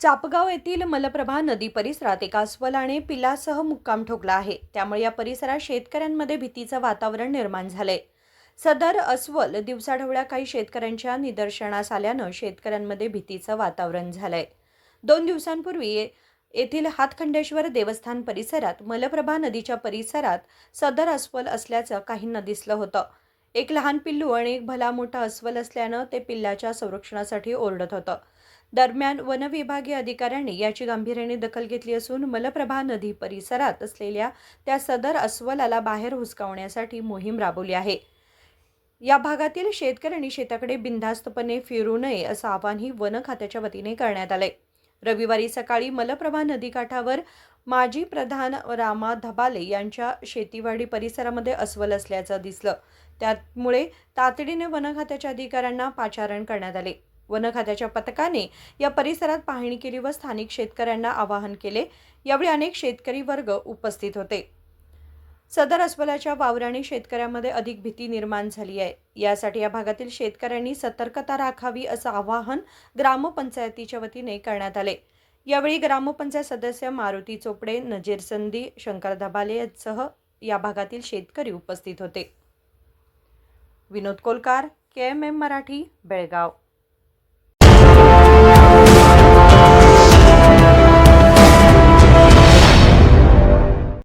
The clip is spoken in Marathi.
चापगाव येथील मलप्रभा नदी परिसरात एका अस्वलाने पिलासह मुक्काम ठोकला आहे. त्यामुळे या परिसरात शेतकऱ्यांमध्ये भीतीचं वातावरण निर्माण झालंय. सदर अस्वल दिवसाढवळ्या काही शेतकऱ्यांच्या निदर्शनास आल्यानं शेतकऱ्यांमध्ये भीतीचं वातावरण झालंय. दोन दिवसांपूर्वी येथील हातखंडेश्वर देवस्थान परिसरात मलप्रभा नदीच्या परिसरात सदर अस्वल असल्याचं काहींना दिसलं होतं. एक लहान पिल्लू आणि एक भला मोठा अस्वल असल्यानं ते पिल्लाच्या संरक्षणासाठी ओरडत होतं. दरम्यान वनविभागीय अधिकाऱ्यांनी याची गांभीर्याने दखल घेतली असून मलप्रभा नदी परिसरात असलेल्या त्या सदर अस्वलाला बाहेर हुसकावण्यासाठी मोहीम राबवली आहे. या भागातील शेतकऱ्यांनी शेताकडे बिनधास्तपणे फिरू नये असं आवाहनही वन खात्याच्या वतीने करण्यात आलंय. रविवारी सकाळी मलप्रभा नदीकाठावर माजी प्रधान रामा धबाले यांच्या शेतीवाडी परिसरामध्ये अस्वल असल्याचं दिसलं. त्यामुळे तातडीने वन खात्याच्या अधिकाऱ्यांना पाचारण करण्यात आले. वन खात्याच्या पथकाने या परिसरात पाहणी केली व स्थानिक शेतकऱ्यांना आवाहन केले. यावेळी अनेक शेतकरी वर्ग उपस्थित होते. सदर अस्वलाच्या वावराने शेतकऱ्यांमध्ये अधिक भीती निर्माण झाली आहे. यासाठी या भागातील शेतकऱ्यांनी सतर्कता राखावी असं आवाहन ग्रामपंचायतीच्या वतीने करण्यात आले. यावेळी ग्रामपंचायत सदस्य मारुती चोपडे नजीर संधी शंकर धबाले यांसह या भागातील शेतकरी उपस्थित होते. Vinod Kolkar K M M Marathi Belgaum.